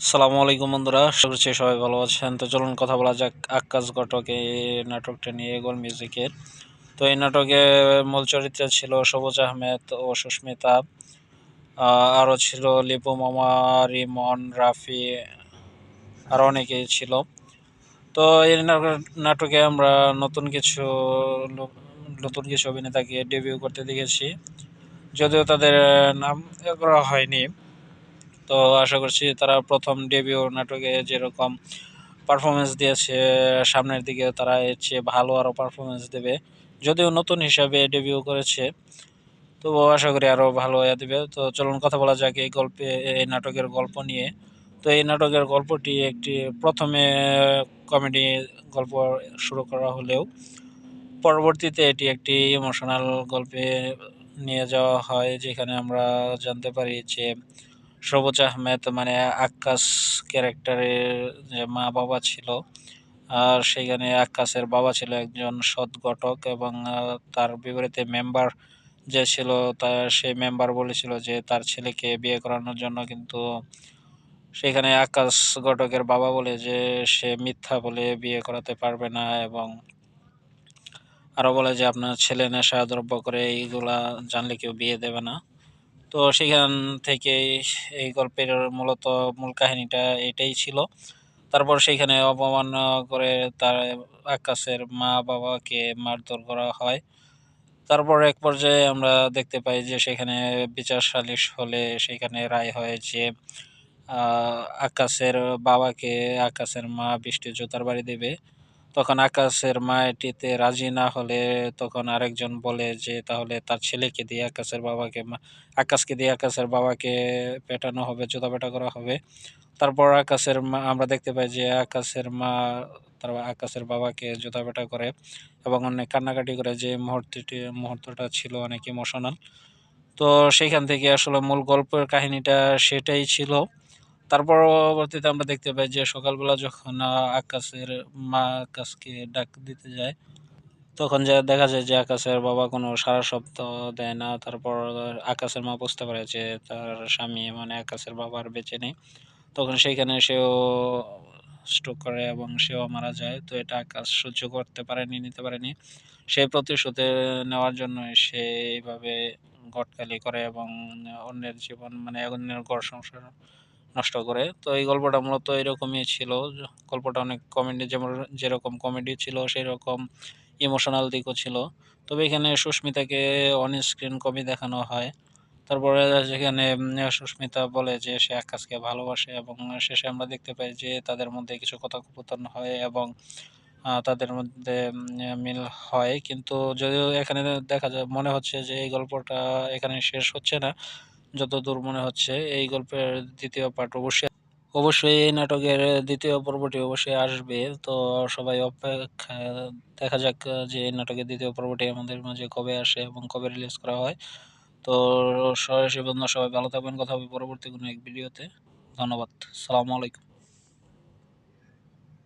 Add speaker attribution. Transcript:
Speaker 1: সালামু আলাইকুম বন্ধুরা, আশা সবাই ভালো আছেন। তো চলুন কথা বলা যাক আকাশ ঘটক এই নাটকটা নিয়ে গোল মিউজিকের তো এই নাটকে মূল চরিত্রে ছিল সবুজ আহমেদ ও সুস্মিতা। আরও ছিল লিপু মামা, রিমন, রাফি, আরও অনেকেই ছিল। তো এই নাটকে আমরা নতুন কিছু নতুন কিছু অভিনেতাকে ডেবিউ করতে দেখেছি। যদিও তাদের নাম করা হয়নি। তো আশা করছি তারা প্রথম ডেবিউ নাটকে যেরকম পারফরমেন্স দিয়েছে, সামনের দিকে তারা এর চেয়ে ভালো আরও পারফরমেন্স দেবে। যদিও নতুন হিসাবে ডেবিউ করেছে তো আশা করি আরও ভালো হয়ে দেবে। তো চলুন কথা বলা যাক এই গল্পে, এই নাটকের গল্প নিয়ে। তো এই নাটকের গল্পটি একটি প্রথমে কমেডি গল্প শুরু করা হলেও পরবর্তীতে এটি একটি ইমোশনাল গল্পে নিয়ে যাওয়া হয়, যেখানে আমরা জানতে পারি যে সবুজ আহমেদ মানে আক্কাস ক্যারেক্টারের যে মা বাবা ছিল, আর সেখানে আক্কাসের বাবা ছিল একজন সৎ ঘটক এবং তার বিপরীতে মেম্বার যে ছিল তার সেই মেম্বার বলেছিল যে তার ছেলেকে বিয়ে করানোর জন্য, কিন্তু সেখানে আকাশ ঘটকের বাবা বলে যে সে মিথ্যা বলে বিয়ে করাতে পারবে না এবং আরও বলে যে আপনার ছেলে নেশা দ্রব্য করে এইগুলা জানলে কেউ বিয়ে দেবে না। তো সেখান থেকে এই গল্পের মূলত মূল কাহিনীটা এটাই ছিল। তারপর সেখানে অপমান করে তার আকাশের মা বাবাকে মারধর করা হয়। তারপর এক পর্যায়ে আমরা দেখতে পাই যে সেখানে বিচার সালিশ হলে সেখানে রায় হয় যে আকাশের বাবাকে আকাশের মা বৃষ্টি জোতার বাড়ি দেবে। তখন আকাশের মা এটিতে রাজি না হলে তখন আরেকজন বলে যে, তাহলে তার ছেলেকে দিয়ে আকাশের বাবাকে আকাশকে দিয়ে আকাশের বাবাকে পেটানো হবে, জোতা পেটা করা হবে। তারপর আকাশের মা, আমরা দেখতে পাই যে আকাশের মা তার আকাশের বাবাকে জোতা পেটা করে এবং অনেক কান্নাকাটি করে যে মুহূর্তটি, মুহূর্তটা ছিল অনেক ইমোশনাল তো সেইখান থেকে আসলে মূল গল্পের কাহিনীটা সেটাই ছিল। তারপর পরবর্তীতে আমরা দেখতে পাই যে সকালবেলা যখন আকাশের মা আকাশকে ডাক দিতে যায়, তখন যে দেখা যায় যে আকাশের বাবা কোনো সারা শব্দ দেয় না। তারপর আকাশের মা বুঝতে পারে যে তার স্বামী মানে আকাশের বাবার বেঁচে নেই। তখন সেইখানে সেও স্ট্রোক করে এবং সেও মারা যায়। তো এটা আকাশ সহ্য করতে পারেনি, নিতে পারেনি। সেই প্রতিশোধ নেওয়ার জন্য সে এইভাবে গটকালি করে এবং অন্যের জীবন মানে অন্যের ঘর সংসার নষ্ট করে। তো এই গল্পটা মূলত এরকমই ছিল। গল্পটা অনেক কমেডি যেমন যেরকম কমেডি ছিল সেই রকম ইমোশনাল দিকও ছিল। তবে এখানে সুস্মিতাকে অন স্ক্রিন কমই দেখানো হয়। তারপরে যেখানে সুস্মিতা বলে যে সে আকাশকে ভালোবাসে এবং শেষে আমরা দেখতে পাই যে তাদের মধ্যে কিছু কথোপকথন হয় এবং তাদের মধ্যে মিল হয়। কিন্তু যদিও এখানে দেখা যায়, মনে হচ্ছে যে এই গল্পটা এখানে শেষ হচ্ছে না। যতদূর মনে হচ্ছে, এই গল্পের দ্বিতীয় পার্ট অবশ্যই অবশ্যই এই নাটকের দ্বিতীয় পর্বটি অবশ্যই আসবে। তো সবাই অপেক্ষা, দেখা যাক যে এই নাটকের দ্বিতীয় পর্বটি আমাদের মাঝে কবে আসে এবং কবে রিলিজ করা হয়। তো সরাসরি বন্ধু সবাই ভালো থাকবেন। কথা হবে পরবর্তী কোনো এক ভিডিওতে ধন্যবাদ। সালামু আলাইকুম।